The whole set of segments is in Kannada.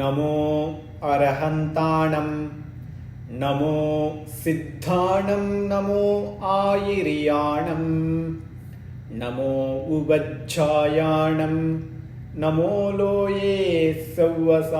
नमो अरहन्ताणं नमो सिद्धाणं नमो आयिर्याणं नमो नमो लोये सौवसाहोणम्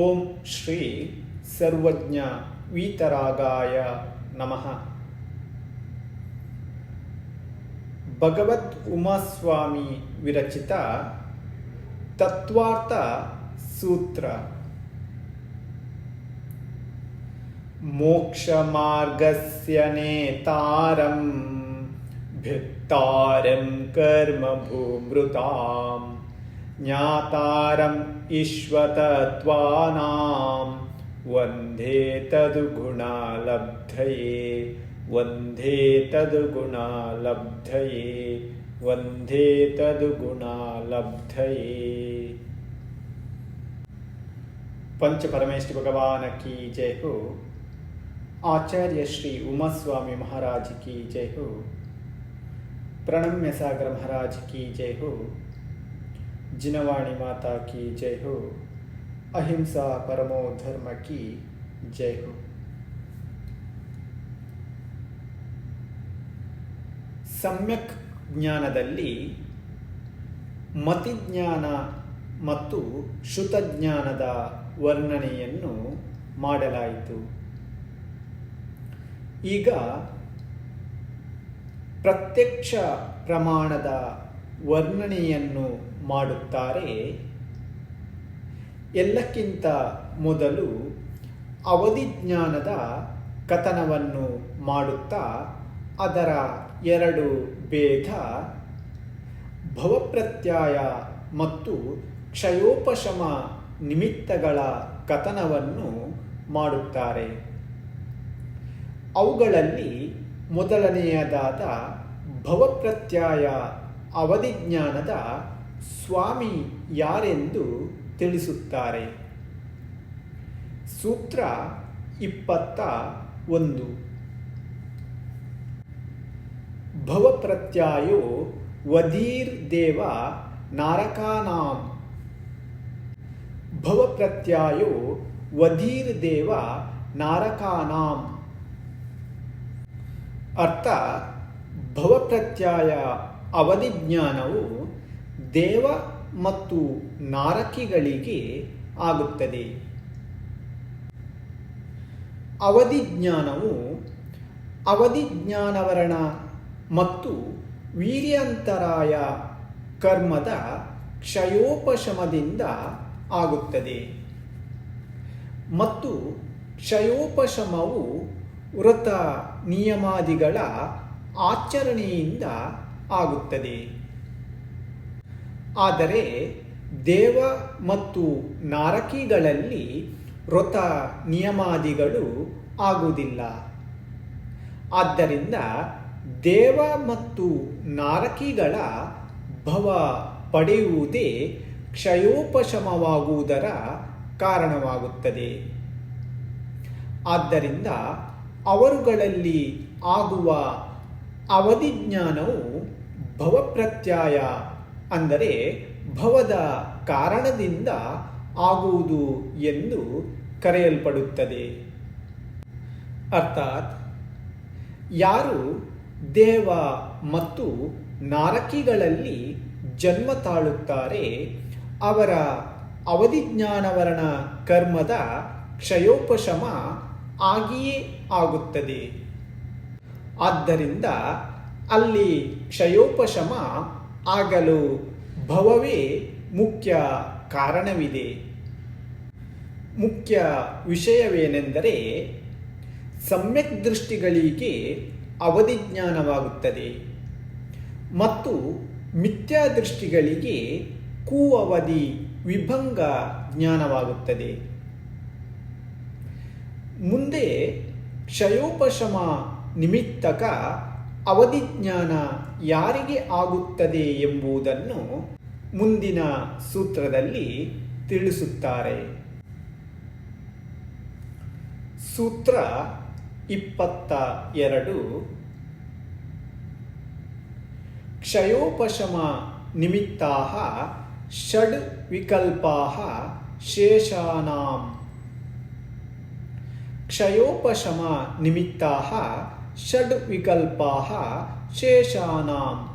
ॐ श्री सर्वज्ञ वीतरागाय नमः। भगवत् उमास्वामी विरचित तत्त्वार्थसूत्र मोक्षमार्गस्य नेतारं भित्तारं कर्म भूमृताम् ज्ञातारम् ईश्वतत्वानां वन्दे तदुगुणालब्धये। वंदे तद्गुणालब्धये वंदे तद्गुणालब्धये। पंच परमेश्वर भगवान की जय हो। आचार्य श्री उमास्वामी महाराज की जय हो। प्रणम्य सागर महाराज की जय हो। जिनवाणी माता की जय हो। अहिंसा परमो धर्म की जय हो। ಸಮ್ಯಕ್ ಜ್ಞಾನದಲ್ಲಿ ಮತಿಜ್ಞಾನ ಮತ್ತು ಶ್ರುತಜ್ಞಾನದ ವರ್ಣನೆಯನ್ನು ಮಾಡಲಾಯಿತು. ಈಗ ಪ್ರತ್ಯಕ್ಷ ಪ್ರಮಾಣದ ವರ್ಣನೆಯನ್ನು ಮಾಡುತ್ತಾರೆ. ಎಲ್ಲಕ್ಕಿಂತ ಮೊದಲು ಅವಧಿಜ್ಞಾನದ ಕಥನವನ್ನು ಮಾಡುತ್ತಾ ಅದರ ಎರಡು ಭೇದ ಭವಪ್ರತ್ಯಯ ಮತ್ತು ಕ್ಷಯೋಪಶಮ ನಿಮಿತ್ತಗಳ ಕಥನವನ್ನು ಮಾಡುತ್ತಾರೆ. ಅವುಗಳಲ್ಲಿ ಮೊದಲನೆಯದಾದ ಭವಪ್ರತ್ಯಯ ಅವಧಿಜ್ಞಾನದ ಸ್ವಾಮಿ ಯಾರೆಂದು ತಿಳಿಸುತ್ತಾರೆ. ಸೂತ್ರ ಇಪ್ಪತ್ತ ಒಂದು. ಭವಪ್ರತ್ಯಯೋ ವಧೀರ್ ದೇವ ನಾರಕಾನಾಂ. ಭವಪ್ರತ್ಯಯೋ ವಧೀರ್ ದೇವ ನಾರಕಾನಾಂ. ಅರ್ಥ, ಭವಪ್ರತ್ಯಯ ಅವಧಿಜ್ಞಾನವು ದೇವ ಮತ್ತು ನಾರಕಿಗಳಿಗೆ ಆಗುತ್ತದೆ. ಅವಧಿಜ್ಞಾನವು ಅವಧಿಜ್ಞಾನವರಣ ಮತ್ತು ವೀರ್ಯಾಂತರಾಯ ಕರ್ಮದ ಕ್ಷಯೋಪಶಮದಿಂದ ಆಗುತ್ತದೆ. ಮತ್ತು ಕ್ಷಯೋಪಶಮವು ವ್ರತ ನಿಯಮಾದಿಗಳ ಆಚರಣೆಯಿಂದ ಆಗುತ್ತದೆ. ಆದರೆ ದೇವ ಮತ್ತು ನಾರಕಿಗಳಲ್ಲಿ ವ್ರತ ನಿಯಮಾದಿಗಳು ಆಗುವುದಿಲ್ಲ. ಆದ್ದರಿಂದ ದೇವ ಮತ್ತು ನಾರಕಿಗಳ ಭವ ಪಡೆಯುವುದೇ ಕ್ಷಯೋಪಶಮವಾಗುವುದರ ಕಾರಣವಾಗುತ್ತದೆ. ಆದ್ದರಿಂದ ಅವರುಗಳಲ್ಲಿ ಆಗುವ ಅವಧಿಜ್ಞಾನವು ಭವಪ್ರತ್ಯಯ ಅಂದರೆ ಭವದ ಕಾರಣದಿಂದ ಆಗುವುದು ಎಂದು ಕರೆಯಲ್ಪಡುತ್ತದೆ. ಅರ್ಥಾತ್ ಯಾರು ದೇವ ಮತ್ತು ನಾರಕಿಗಳಲ್ಲಿ ಜನ್ಮ ತಾಳುತ್ತಾರೆ. ಅವರ ಅವಧಿಜ್ಞಾನವರಣ ಕರ್ಮದ ಕ್ಷಯೋಪಶಮ ಆಗಿಯೇ ಆಗುತ್ತದೆ. ಆದ್ದರಿಂದ ಅಲ್ಲಿ ಕ್ಷಯೋಪಶಮ ಆಗಲು ಭವವೇ ಮುಖ್ಯ ಕಾರಣವಿದೆ. ಮುಖ್ಯ ವಿಷಯವೇನೆಂದರೆ, ಸಮ್ಯಕ್ ದೃಷ್ಟಿಗಳಿಗೆ ಅವಧಿಜ್ಞಾನವಾಗುತ್ತದೆ. ಮತ್ತು ಮಿಥ್ಯಾ ದೃಷ್ಟಿಗಳಿಗೆ ಕು ಅವಧಿ ವಿಭಂಗ ಜ್ಞಾನವಾಗುತ್ತದೆ. ಮುಂದೆ ಕ್ಷಯೋಪಶಮ ನಿಮಿತ್ತಕ ಅವಧಿ ಜ್ಞಾನ ಯಾರಿಗೆ ಆಗುತ್ತದೆ ಎಂಬುದನ್ನು ಮುಂದಿನ ಸೂತ್ರದಲ್ಲಿ ತಿಳಿಸುತ್ತಾರೆ. ಸೂತ್ರ ಇಪ್ಪತ್ತ ಎರಡು. ಕ್ಷಯೋಪಶಮ ನಿಮಿತ್ತಾ ಷಡ್ ವಿಕಲ್ಪಾ ಶೇಷಾನಾಂ. ಕ್ಷಯೋಪಶಮ ನಿಮಿತ್ತಾ ಷಡ್ ವಿಕಲ್ಪಾ ಶೇಷಾನಾಂ.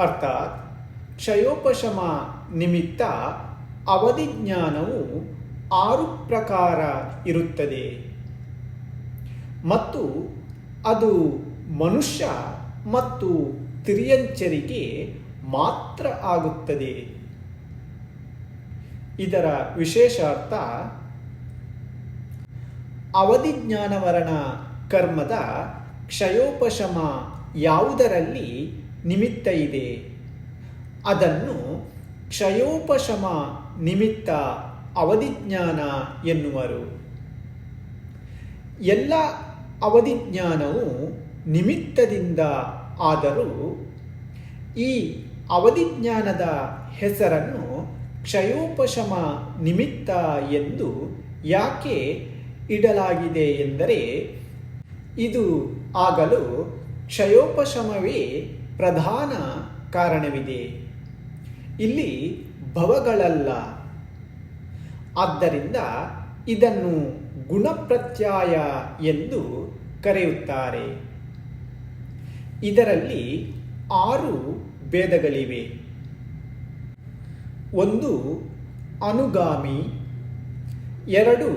ಅರ್ಥಾತ್ ಕ್ಷಯೋಪಶಮ ನಿಮಿತ್ತ ಅವಧಿ ಜ್ಞಾನವು ಆರು ಪ್ರಕಾರ ಇರುತ್ತದೆ. ಮತ್ತು ಅದು ಮನುಷ್ಯ ಮತ್ತು ತಿರಿಯಂಚರಿಗೆ ಮಾತ್ರ ಆಗುತ್ತದೆ. ಇದರ ವಿಶೇಷ ಅರ್ಥ ಅವಧಿಜ್ಞಾನವರಣ ಕರ್ಮದ ಕ್ಷಯೋಪಶಮ ಯಾವುದರಲ್ಲಿ ನಿಮಿತ್ತ ಇದೆ? ಅದನ್ನು ಕ್ಷಯೋಪಶಮ ನಿಮಿತ್ತ ಅವಧಿಜ್ಞಾನ ಎನ್ನುವರು. ಎಲ್ಲ ಅವಧಿಜ್ಞಾನವು ನಿಮಿತ್ತದಿಂದ ಆದರೂ ಈ ಅವಧಿಜ್ಞಾನದ ಹೆಸರನ್ನು ಕ್ಷಯೋಪಶಮ ನಿಮಿತ್ತ ಎಂದು ಯಾಕೆ ಇಡಲಾಗಿದೆ ಎಂದರೆ ಇದು ಆಗಲು ಕ್ಷಯೋಪಶಮವೇ ಪ್ರಧಾನ ಕಾರಣವಿದೆ. ಇಲ್ಲಿ ಭವಗಳಲ್ಲ. ಆದ್ದರಿಂದ ಇದನ್ನು ಗುಣಪ್ರತ್ಯಯ ಎಂದು ಕರೆಯುತ್ತಾರೆ. ಇದರಲ್ಲಿ ಆರು ಭೇದಗಳಿವೆ. ಒಂದು ಅನುಗಾಮಿ, ಎರಡು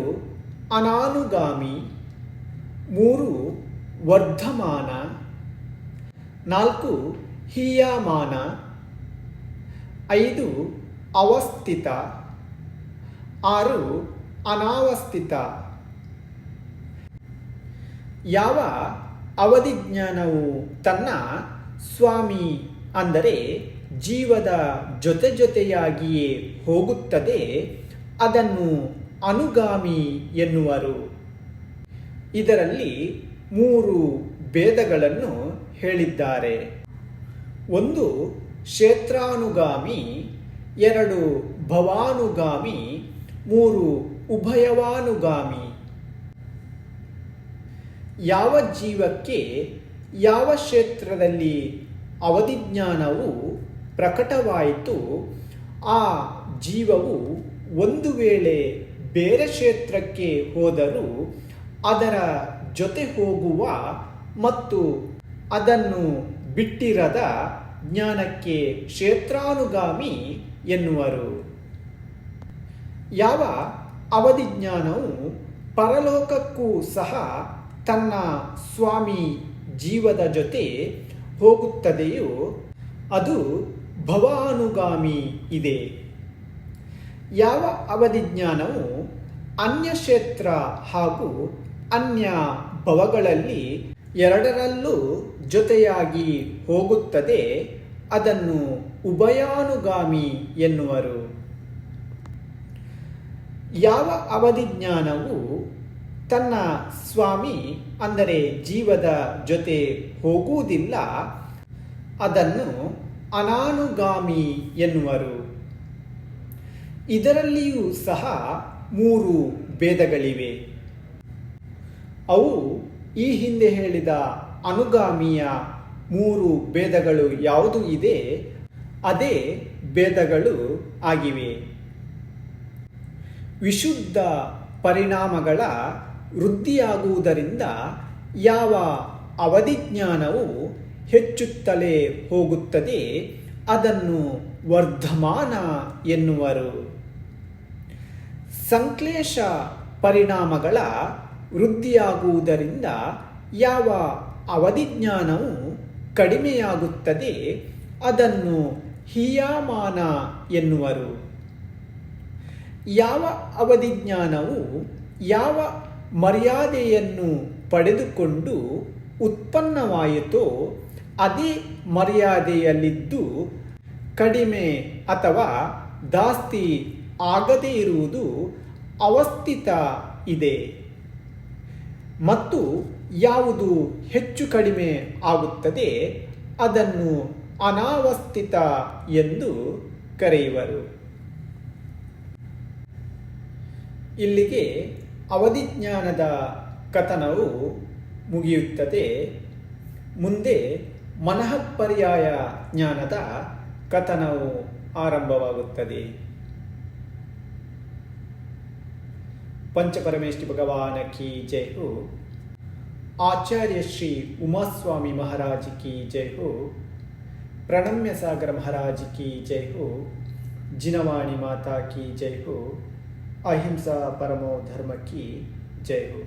ಅನಾನುಗಾಮಿ, ಮೂರು ವರ್ಧಮಾನ, ನಾಲ್ಕು ಹೀಯಾಮಾನ, ಐದು ಅವಸ್ಥಿತ, ಆರು ಅನಾವಸ್ಥಿತ. ಯಾವ ಅವಧಿಜ್ಞಾನವು ತನ್ನ ಸ್ವಾಮಿ ಅಂದರೆ ಜೀವದ ಜೊತೆ ಜೊತೆಯಾಗಿಯೇ ಹೋಗುತ್ತದೆ, ಅದನ್ನು ಅನುಗಾಮಿ ಎನ್ನುವರು. ಇದರಲ್ಲಿ ಮೂರು ಭೇದಗಳನ್ನು ಹೇಳಿದ್ದಾರೆ. ಒಂದು, ಕ್ಷೇತ್ರಾನುಗಾಮಿ, ಎರಡು, ಭವಾನುಗಾಮಿ, ಮೂರು, ಉಭಯವಾನುಗಾಮಿ. ಯಾವ ಜೀವಕ್ಕೆ ಯಾವ ಕ್ಷೇತ್ರದಲ್ಲಿ ಅವಧಿಜ್ಞಾನವು ಪ್ರಕಟವಾಯಿತು, ಆ ಜೀವವು ಒಂದು ವೇಳೆ ಬೇರೆ ಕ್ಷೇತ್ರಕ್ಕೆ ಹೋದರೂ ಅದರ ಜೊತೆ ಹೋಗುವ ಮತ್ತು ಅದನ್ನು ಬಿಟ್ಟಿರದ ಜ್ಞಾನಕ್ಕೆ ಕ್ಷೇತ್ರಾನುಗಾಮಿ ಎನ್ನುವರು. ಯಾವ ಅವಧಿಜ್ಞಾನವು ಪರಲೋಕಕ್ಕೂ ಸಹ ತನ್ನ ಸ್ವಾಮಿ ಜೀವದ ಜೊತೆ ಹೋಗುತ್ತದೆಯೋ ಅದು ಭವಾನುಗಾಮಿ ಇದೆ. ಯಾವ ಅವಧಿಜ್ಞಾನವು ಅನ್ಯ ಕ್ಷೇತ್ರ ಹಾಗೂ ಅನ್ಯ ಭವಗಳಲ್ಲಿ ಎರಡರಲ್ಲೂ ಜೊತೆಯಾಗಿ ಹೋಗುತ್ತದೆ, ಅದನ್ನು ಉಭಯಾನುಗಾಮಿ ಎನ್ನುವರು. ಯಾವ ಅವಧಿಜ್ಞಾನವು ತನ್ನ ಸ್ವಾಮಿ ಅಂದರೆ ಜೀವದ ಜೊತೆ ಹೋಗುವುದಿಲ್ಲ, ಅದನ್ನು ಅನಾನುಗಾಮಿ ಎನ್ನುವರು. ಇದರಲ್ಲಿಯೂ ಸಹ ಮೂರು ಭೇದಗಳಿವೆ. ಅವು ಈ ಹಿಂದೆ ಹೇಳಿದ ಅನುಗಾಮಿಯ ಮೂರು ಭೇದಗಳು ಯಾವುದು ಇದೆ, ಅದೇ ಭೇದಗಳು ಆಗಿವೆ. ವಿಶುದ್ಧ ಪರಿಣಾಮಗಳ ವೃದ್ಧಿಯಾಗುವುದರಿಂದ ಯಾವ ಅವಧಿಜ್ಞಾನವು ಹೆಚ್ಚುತ್ತಲೇ ಹೋಗುತ್ತದೆ, ಅದನ್ನು ವರ್ಧಮಾನ ಎನ್ನುವರು. ಸಂಕ್ಲೇಶ ಪರಿಣಾಮಗಳ ವೃದ್ಧಿಯಾಗುವುದರಿಂದ ಯಾವ ಅವಧಿಜ್ಞಾನವು ಕಡಿಮೆಯಾಗುತ್ತದೆ, ಅದನ್ನು ಹೀಯಾಮಾನ ಎನ್ನುವರು. ಯಾವ ಅವಧಿಜ್ಞಾನವು ಯಾವ ಮರ್ಯಾದೆಯನ್ನು ಪಡೆದುಕೊಂಡು ಉತ್ಪನ್ನವಾಯಿತೋ ಅದೇ ಮರ್ಯಾದೆಯಲ್ಲಿದ್ದು ಕಡಿಮೆ ಅಥವಾ ಜಾಸ್ತಿ ಆಗದೇ ಇರುವುದು ಅವಸ್ಥಿತ ಇದೆ. ಮತ್ತು ಯಾವುದು ಹೆಚ್ಚು ಕಡಿಮೆ ಆಗುತ್ತದೆ ಅದನ್ನು ಅನಾವಸ್ಥಿತ ಎಂದು ಕರೆಯುವರು. ಇಲ್ಲಿಗೆ ಅವಧಿಜ್ಞಾನದ ಕಥನವು ಮುಗಿಯುತ್ತದೆ. ಮುಂದೆ ಮನಃ ಪರ್ಯಾಯ ಜ್ಞಾನದ ಕಥನವು ಆರಂಭವಾಗುತ್ತದೆ. ಪಂಚಪರಮೇಶ್ವರಿ ಭಗವಾನ ಕಿ ಜೈ ಹೋ ಆಚಾರ್ಯ ಶ್ರೀ ಉಮಾಸ್ವಾಮಿ ಮಹಾರಾಜ್ ಕಿ ಜೈ ಹೋ ಪ್ರಣಮ್ಯ ಸಾಗರ ಮಹಾರಾಜ್ ಕಿ ಜೈ ಹೋ ಜಿನವಾಣಿ ಮಾತಾ ಕಿ ಜೈ ಹೋ ಅಹಿಂಸಾ ಪರಮೋ ಧರ್ಮ ಕಿ ಜೈ ಹೋ